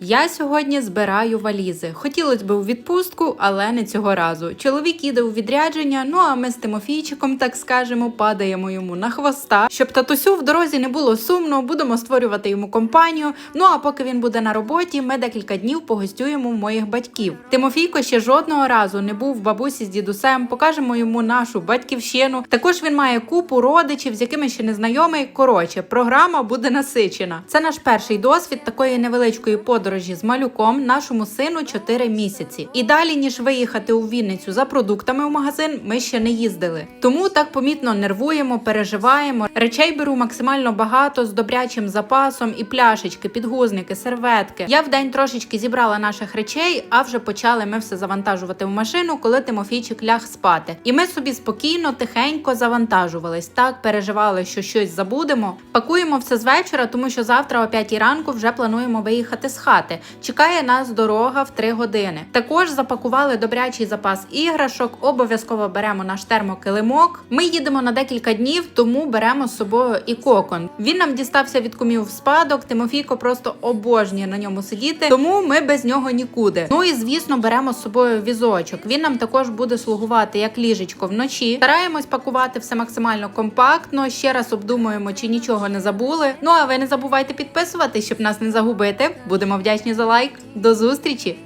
Я сьогодні збираю валізи. Хотілося б у відпустку, але не цього разу. Чоловік їде у відрядження. Ну а ми з Тимофійчиком, так скажемо, падаємо йому на хвоста. Щоб татусю в дорозі не було сумно, будемо створювати йому компанію. Ну а поки він буде на роботі, ми декілька днів погостюємо моїх батьків. Тимофійко ще жодного разу не був в бабусі з дідусем. Покажемо йому нашу батьківщину. Також він має купу родичів, з якими ще не знайомий. Коротше, програма буде насичена. Це наш перший досвід такої невеличкої подорожі з малюком, нашому сину 4 місяці. І далі, ніж виїхати у Вінницю за продуктами в магазин, ми ще не їздили. Тому так помітно нервуємо, переживаємо. Речей беру максимально багато з добрячим запасом і пляшечки, підгузники, серветки. Я в день трошечки зібрала наших речей, а вже почали ми все завантажувати в машину, коли Тимофійчик ляг спати. І ми собі спокійно, тихенько завантажувались. Так переживали, що щось забудемо. Пакуємо все з вечора, тому що завтра о 5 ранку вже плануємо виїхати з хати. Чекає нас дорога в 3 години. Також запакували добрячий запас іграшок. Обов'язково беремо наш термокилимок. Ми їдемо на декілька днів, тому беремо з собою і кокон. Він нам дістався від кумів в спадок. Тимофійко просто обожнює на ньому сидіти, тому ми без нього нікуди. Ну і звісно, беремо з собою візочок. Він нам також буде слугувати як ліжечко вночі. Стараємось пакувати все максимально компактно. Ще раз обдумуємо, чи нічого не забули. Ну а ви не забувайте підписуватись, щоб нас не загубити. Будемо вдячні за лайк. До зустрічі!